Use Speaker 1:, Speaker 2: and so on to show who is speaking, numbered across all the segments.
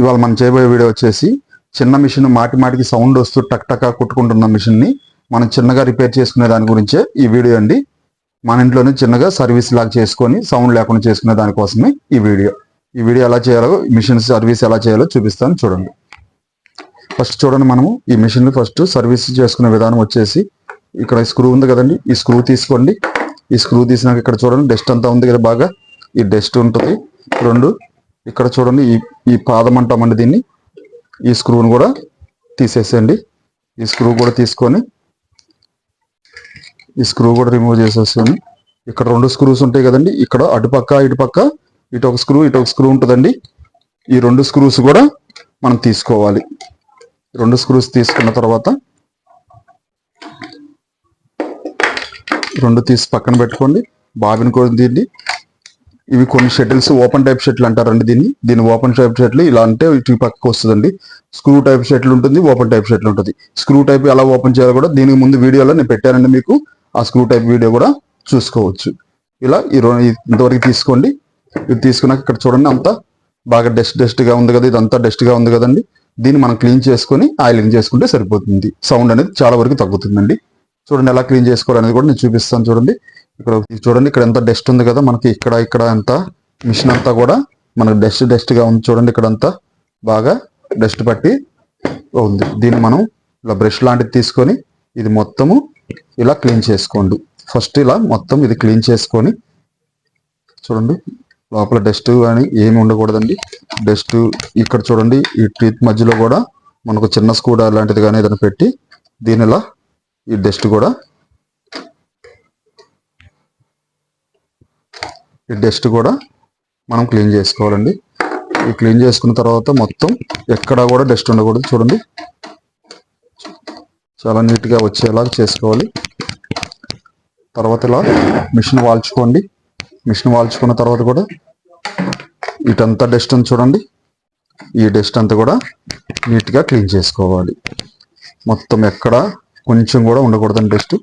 Speaker 1: ఇవాళ మనం చేయబోయే వీడియో వచ్చేసి చిన్న మిషన్ మాటి మాటికి సౌండ్ వస్తూ టక్ టక్ కొట్టుకుంటున్న ని మనం చిన్నగా రిపేర్ చేసుకునే దాని గురించే ఈ వీడియో అండి మన ఇంట్లోనే చిన్నగా సర్వీస్ లాగా చేసుకొని సౌండ్ లేకుండా చేసుకునే దానికోసమే ఈ వీడియో ఈ వీడియో ఎలా చేయాలో మిషన్ సర్వీస్ ఎలా చేయాలో చూపిస్తాను చూడండి ఫస్ట్ చూడండి మనము ఈ మిషన్ ఫస్ట్ సర్వీస్ చేసుకునే విధానం వచ్చేసి ఇక్కడ స్క్రూ ఉంది కదండి ఈ స్క్రూ తీసుకోండి ఈ స్క్రూ తీసినాక ఇక్కడ చూడండి డస్ట్ అంతా ఉంది కదా బాగా ఈ డస్ట్ ఉంటుంది రెండు ఇక్కడ చూడండి ఈ ఈ పాదం అంటామండి దీన్ని ఈ స్క్రూను కూడా తీసేసేయండి ఈ స్క్రూ కూడా తీసుకొని ఈ స్క్రూ కూడా రిమూవ్ చేసేసుకొని ఇక్కడ రెండు స్క్రూస్ ఉంటాయి కదండి ఇక్కడ అటుపక్క ఇటుపక్క ఇటు ఒక స్క్రూ ఇటు ఒక స్క్రూ ఉంటుందండి ఈ రెండు స్క్రూస్ కూడా మనం తీసుకోవాలి రెండు స్క్రూస్ తీసుకున్న తర్వాత రెండు తీసి పక్కన పెట్టుకోండి బాబిన్ కోసం దీన్ని ఇవి కొన్ని షటిల్స్ ఓపెన్ టైప్ షటిల్ అంటారండి దీన్ని దీన్ని ఓపెన్ టైప్ షటిల్ ఇలా అంటే ఇటు పక్కకు వస్తుందండి స్క్రూ టైప్ షటిల్ ఉంటుంది ఓపెన్ టైప్ షటిల్ ఉంటుంది స్క్రూ టైప్ ఎలా ఓపెన్ చేయాలో కూడా దీనికి ముందు వీడియోలో నేను పెట్టానండి మీకు ఆ స్క్రూ టైప్ వీడియో కూడా చూసుకోవచ్చు ఇలా ఈ ఇంతవరకు తీసుకోండి ఇది తీసుకున్నాక ఇక్కడ చూడండి అంతా బాగా డస్ట్ డస్ట్ గా ఉంది కదా ఇదంతా గా ఉంది కదండి దీన్ని మనం క్లీన్ చేసుకొని ఆయిలింగ్ చేసుకుంటే సరిపోతుంది సౌండ్ అనేది చాలా వరకు తగ్గుతుందండి చూడండి ఎలా క్లీన్ అనేది కూడా నేను చూపిస్తాను చూడండి ఇక్కడ చూడండి ఇక్కడ ఎంత డస్ట్ ఉంది కదా మనకి ఇక్కడ ఇక్కడ ఎంత మిషన్ అంతా కూడా మనకు డస్ట్ డస్ట్ గా ఉంది చూడండి ఇక్కడ అంతా బాగా డస్ట్ పట్టి ఉంది దీన్ని మనం ఇలా బ్రష్ లాంటిది తీసుకొని ఇది మొత్తము ఇలా క్లీన్ చేసుకోండి ఫస్ట్ ఇలా మొత్తం ఇది క్లీన్ చేసుకొని చూడండి లోపల డస్ట్ కానీ ఏమి ఉండకూడదండి డస్ట్ ఇక్కడ చూడండి ఈ టీత్ మధ్యలో కూడా మనకు చిన్న స్కూడా లాంటిది కానీ ఏదైనా పెట్టి దీని ఇలా ఈ డస్ట్ కూడా ఈ డస్ట్ కూడా మనం క్లీన్ చేసుకోవాలండి ఈ క్లీన్ చేసుకున్న తర్వాత మొత్తం ఎక్కడా కూడా డస్ట్ ఉండకూడదు చూడండి చాలా నీట్గా వచ్చేలా చేసుకోవాలి తర్వాత ఇలా మిషన్ వాల్చుకోండి మిషన్ వాల్చుకున్న తర్వాత కూడా ఇటంతా డస్ట్ ఉంది చూడండి ఈ డస్ట్ అంతా కూడా నీట్గా క్లీన్ చేసుకోవాలి మొత్తం ఎక్కడ కొంచెం కూడా ఉండకూడదండి డస్ట్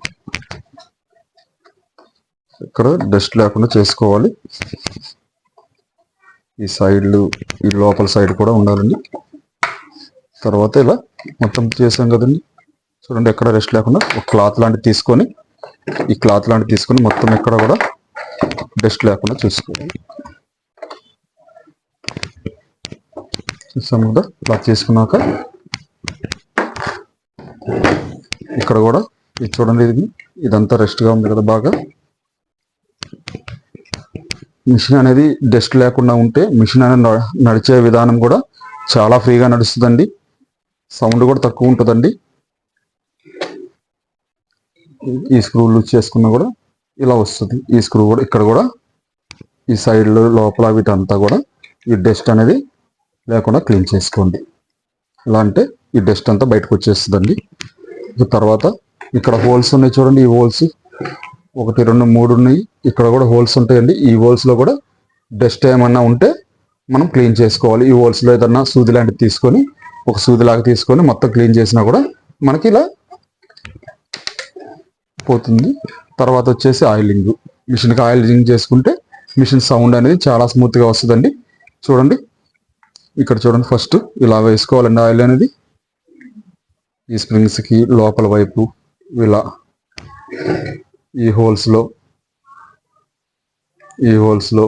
Speaker 1: ఇక్కడ డస్ట్ లేకుండా చేసుకోవాలి ఈ సైడ్లు ఈ లోపల సైడ్ కూడా ఉండాలండి తర్వాత ఇలా మొత్తం చేసాం కదండి చూడండి ఎక్కడ రెస్ట్ లేకుండా ఒక క్లాత్ లాంటి తీసుకొని ఈ క్లాత్ లాంటి తీసుకొని మొత్తం ఎక్కడ కూడా డస్ట్ లేకుండా చూసుకోవాలి చూసాం కదా ఇలా చేసుకున్నాక ఇక్కడ కూడా ఇది చూడండి ఇది ఇదంతా రెస్ట్గా ఉంది కదా బాగా మిషన్ అనేది డస్ట్ లేకుండా ఉంటే మిషన్ అనేది నడిచే విధానం కూడా చాలా ఫ్రీగా నడుస్తుందండి సౌండ్ కూడా తక్కువ ఉంటుందండి ఈ స్క్రూలు చేసుకున్నా కూడా ఇలా వస్తుంది ఈ స్క్రూ కూడా ఇక్కడ కూడా ఈ సైడ్ లోపల వీటంతా కూడా ఈ డస్ట్ అనేది లేకుండా క్లీన్ చేసుకోండి ఇలా అంటే ఈ డస్ట్ అంతా బయటకు వచ్చేస్తుందండి తర్వాత ఇక్కడ హోల్స్ ఉన్నాయి చూడండి ఈ హోల్స్ ఒకటి రెండు మూడు ఉన్నాయి ఇక్కడ కూడా హోల్స్ ఉంటాయండి ఈ హోల్స్లో కూడా డస్ట్ ఏమన్నా ఉంటే మనం క్లీన్ చేసుకోవాలి ఈ హోల్స్లో ఏదన్నా సూది లాంటిది తీసుకొని ఒక సూది లాగా తీసుకొని మొత్తం క్లీన్ చేసినా కూడా మనకి ఇలా పోతుంది తర్వాత వచ్చేసి ఆయిలింగ్ మిషన్కి ఆయిలింగ్ చేసుకుంటే మిషన్ సౌండ్ అనేది చాలా స్మూత్గా వస్తుందండి చూడండి ఇక్కడ చూడండి ఫస్ట్ ఇలా వేసుకోవాలండి ఆయిల్ అనేది ఈ స్ప్రింగ్స్కి లోపల వైపు ఇలా ఈ హోల్స్లో ఈ హోల్స్లో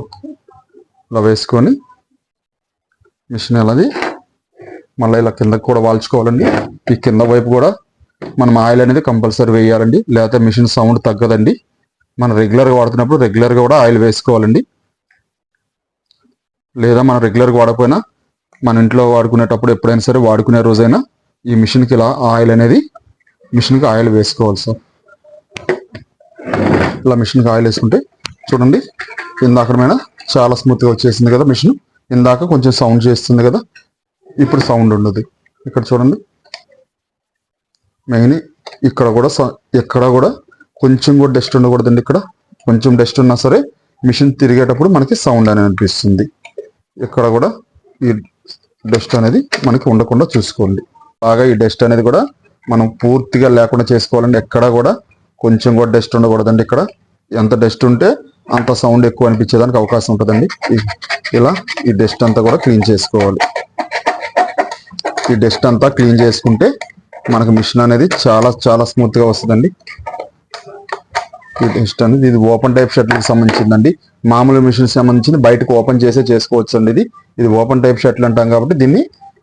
Speaker 1: ఇలా వేసుకొని మిషన్ అనేది మళ్ళీ ఇలా కిందకు కూడా వాల్చుకోవాలండి ఈ కింద వైపు కూడా మనం ఆయిల్ అనేది కంపల్సరీ వేయాలండి లేకపోతే మిషన్ సౌండ్ తగ్గదండి మనం రెగ్యులర్గా వాడుతున్నప్పుడు రెగ్యులర్గా కూడా ఆయిల్ వేసుకోవాలండి లేదా మనం రెగ్యులర్గా వాడకపోయినా మన ఇంట్లో వాడుకునేటప్పుడు ఎప్పుడైనా సరే వాడుకునే రోజైనా ఈ కి ఇలా ఆయిల్ అనేది మిషన్ కి ఆయిల్ వేసుకోవాలి సార్ ఇలా మిషన్ కి ఆయిల్ వేసుకుంటే చూడండి ఇందాక మీద చాలా గా వచ్చేసింది కదా మిషన్ ఇందాక కొంచెం సౌండ్ చేస్తుంది కదా ఇప్పుడు సౌండ్ ఉండదు ఇక్కడ చూడండి మెయిన్ ఇక్కడ కూడా ఎక్కడ కూడా కొంచెం కూడా డస్ట్ ఉండకూడదండి ఇక్కడ కొంచెం డస్ట్ ఉన్నా సరే మిషన్ తిరిగేటప్పుడు మనకి సౌండ్ అనేది అనిపిస్తుంది ఇక్కడ కూడా ఈ డస్ట్ అనేది మనకి ఉండకుండా చూసుకోండి బాగా ఈ డస్ట్ అనేది కూడా మనం పూర్తిగా లేకుండా చేసుకోవాలండి ఎక్కడ కూడా కొంచెం కూడా డస్ట్ ఉండకూడదండి ఇక్కడ ఎంత డస్ట్ ఉంటే అంత సౌండ్ ఎక్కువ అనిపించేదానికి అవకాశం ఉంటుందండి ఇలా ఈ డస్ట్ అంతా కూడా క్లీన్ చేసుకోవాలి ఈ డస్ట్ అంతా క్లీన్ చేసుకుంటే మనకు మిషన్ అనేది చాలా చాలా స్మూత్గా వస్తుందండి ఈ డస్ట్ అనేది ఇది ఓపెన్ టైప్ షర్ట్లకు సంబంధించిందండి మామూలు మిషన్ సంబంధించి బయటకు ఓపెన్ చేసే చేసుకోవచ్చు అండి ఇది ఇది ఓపెన్ టైప్ షర్ట్లు అంటాం కాబట్టి దీన్ని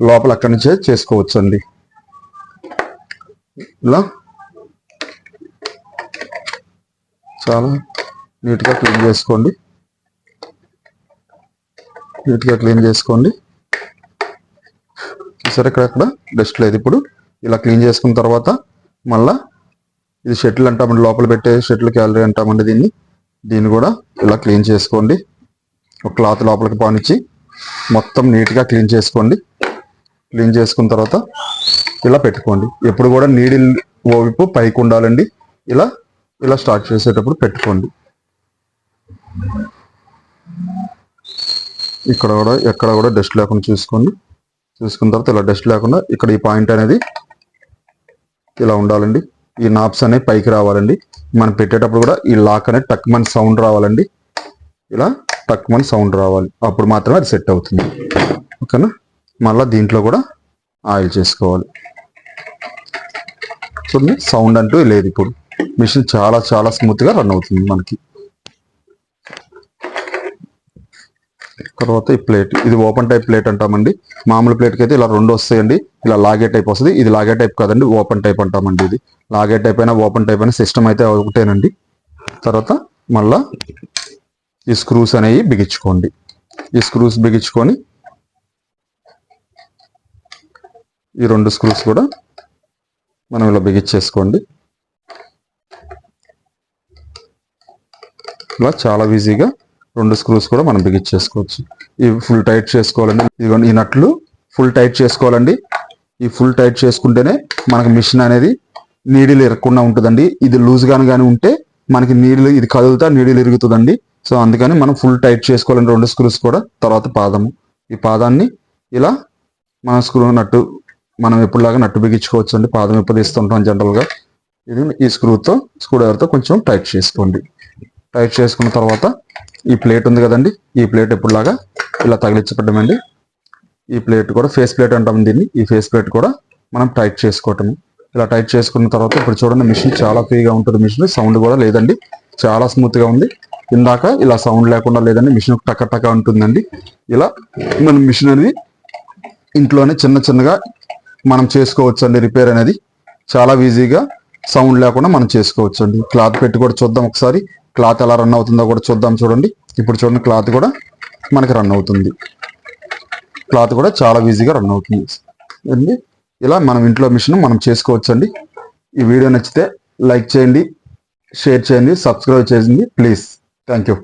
Speaker 1: లోపల అక్కడి నుంచే చేసుకోవచ్చండి ఇలా చాలా నీట్గా క్లీన్ చేసుకోండి నీట్గా క్లీన్ చేసుకోండి చూసారు ఇక్కడ అక్కడ డస్ట్ లేదు ఇప్పుడు ఇలా క్లీన్ చేసుకున్న తర్వాత మళ్ళా ఇది షటిల్ అంటామండి లోపల పెట్టే షటిల్ క్యాలరీ అంటామండి దీన్ని దీన్ని కూడా ఇలా క్లీన్ చేసుకోండి ఒక క్లాత్ లోపలికి పానిచ్చి మొత్తం నీట్గా క్లీన్ చేసుకోండి క్లీన్ చేసుకున్న తర్వాత ఇలా పెట్టుకోండి ఎప్పుడు కూడా నీడిల్ ఓవిపు పైకి ఉండాలండి ఇలా ఇలా స్టార్ట్ చేసేటప్పుడు పెట్టుకోండి ఇక్కడ కూడా ఎక్కడ కూడా డస్ట్ లేకుండా చూసుకోండి చూసుకున్న తర్వాత ఇలా డస్ట్ లేకుండా ఇక్కడ ఈ పాయింట్ అనేది ఇలా ఉండాలండి ఈ నాప్స్ అనేవి పైకి రావాలండి మనం పెట్టేటప్పుడు కూడా ఈ లాక్ అనేది టక్ మన సౌండ్ రావాలండి ఇలా టక్ మన సౌండ్ రావాలి అప్పుడు మాత్రమే అది సెట్ అవుతుంది ఓకేనా మళ్ళీ దీంట్లో కూడా ఆయిల్ చేసుకోవాలి చూడండి సౌండ్ అంటూ లేదు ఇప్పుడు మిషన్ చాలా చాలా స్మూత్గా రన్ అవుతుంది మనకి తర్వాత ఈ ప్లేట్ ఇది ఓపెన్ టైప్ ప్లేట్ అంటామండి మామూలు ప్లేట్కి అయితే ఇలా రెండు వస్తాయండి ఇలా లాగే టైప్ వస్తుంది ఇది లాగే టైప్ కాదండి ఓపెన్ టైప్ అంటామండి ఇది లాగే టైప్ అయినా ఓపెన్ టైప్ అయినా సిస్టమ్ అయితే ఒకటేనండి తర్వాత మళ్ళీ ఈ స్క్రూస్ అనేవి బిగించుకోండి ఈ స్క్రూస్ బిగించుకొని ఈ రెండు స్క్రూస్ కూడా మనం ఇలా బిగించేసుకోండి ఇలా చాలా ఈజీగా రెండు స్క్రూస్ కూడా మనం బిగించేసుకోవచ్చు ఈ ఫుల్ టైట్ చేసుకోవాలండి ఇదిగోండి ఈ నట్లు ఫుల్ టైట్ చేసుకోవాలండి ఈ ఫుల్ టైట్ చేసుకుంటేనే మనకు మిషన్ అనేది నీడిలు ఇరగకుండా ఉంటుందండి ఇది లూజ్గాను కానీ ఉంటే మనకి నీళ్ళు ఇది కదులుతా నీడిలు ఇరుగుతుందండి సో అందుకని మనం ఫుల్ టైట్ చేసుకోవాలండి రెండు స్క్రూస్ కూడా తర్వాత పాదము ఈ పాదాన్ని ఇలా మన స్క్రూ నట్టు మనం ఎప్పుడులాగా నట్టు బిగించుకోవచ్చు అండి పాదం ఎప్పుడు తీస్తుంటాం జనరల్గా ఇది ఈ స్క్రూతో డ్రైవర్తో కొంచెం టైట్ చేసుకోండి టైట్ చేసుకున్న తర్వాత ఈ ప్లేట్ ఉంది కదండి ఈ ప్లేట్ ఎప్పుడులాగా ఇలా తగిలించబడ్డమండి ఈ ప్లేట్ కూడా ఫేస్ ప్లేట్ అంటాం దీన్ని ఈ ఫేస్ ప్లేట్ కూడా మనం టైట్ చేసుకోవటం ఇలా టైట్ చేసుకున్న తర్వాత ఇప్పుడు చూడండి మిషన్ చాలా ఫ్రీగా ఉంటుంది మిషన్ సౌండ్ కూడా లేదండి చాలా స్మూత్గా ఉంది ఇందాక ఇలా సౌండ్ లేకుండా లేదండి మిషన్ టక టక్క ఉంటుందండి ఇలా మనం మిషన్ అనేది ఇంట్లోనే చిన్న చిన్నగా మనం చేసుకోవచ్చు అండి రిపేర్ అనేది చాలా ఈజీగా సౌండ్ లేకుండా మనం చేసుకోవచ్చు అండి క్లాత్ పెట్టి కూడా చూద్దాం ఒకసారి క్లాత్ ఎలా రన్ అవుతుందో కూడా చూద్దాం చూడండి ఇప్పుడు చూడండి క్లాత్ కూడా మనకి రన్ అవుతుంది క్లాత్ కూడా చాలా ఈజీగా రన్ అవుతుంది అండి ఇలా మనం ఇంట్లో మిషన్ మనం చేసుకోవచ్చు అండి ఈ వీడియో నచ్చితే లైక్ చేయండి షేర్ చేయండి సబ్స్క్రైబ్ చేయండి ప్లీజ్ థ్యాంక్ యూ